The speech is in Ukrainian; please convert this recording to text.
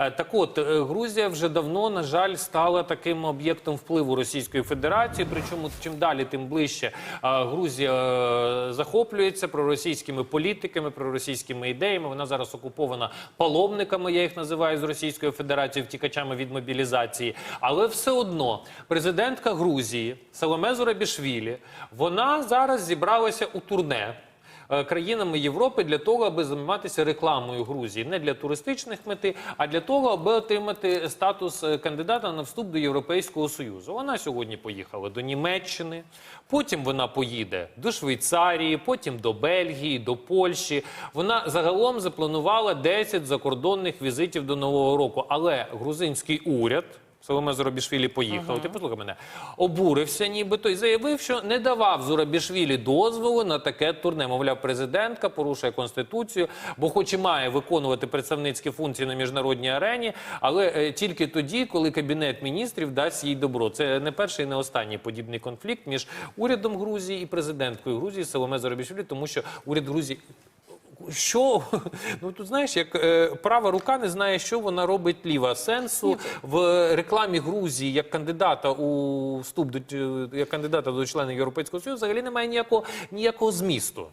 Е, Так от, е, Грузія вже давно, на жаль, стала таким об'єктом впливу Російської Федерації. Причому чим далі, тим ближче е, Грузія захоплюється проросійськими політиками, проросійськими ідеями. Вона зараз окупована паломниками, я їх називаю з Російської Федерації, втікачами від мобілізації. Але все одно президентка Грузії Саломе Зурабішвілі, вона зараз зібралася у турне країнами Європи для того, аби займатися рекламою Грузії не для туристичних мети, а для того, аби отримати статус е, кандидата на вступ до Європейського Союзу. Вона сьогодні поїхала до Німеччини, потім вона поїде до Швейцарії, потім до Бельгії, до Польщі. Вона загалом запланувала 10 закордонних візитів до нового року. Але грузинський уряд. Соломе Зурабішвілі поїхав. Ти послухай мене. Обурився, нібито і заявив, що не давав Зурабішвілі дозволу на таке турне. Мовляв, президентка порушує конституцію, бо хоч і має виконувати представницькі функції на міжнародній арені, але е, тільки тоді, коли кабінет міністрів дасть їй добро. Це не перший і не останній подібний конфлікт між урядом Грузії і президенткою Грузії Соломе Зурабішвілі, тому що уряд Грузії що ну тут знаєш, як е, права рука не знає, що вона робить ліва. Сенсу в рекламі Грузії як кандидата у вступ до як кандидата до члена Європейського Союзу взагалі немає ніякого ніякого змісту.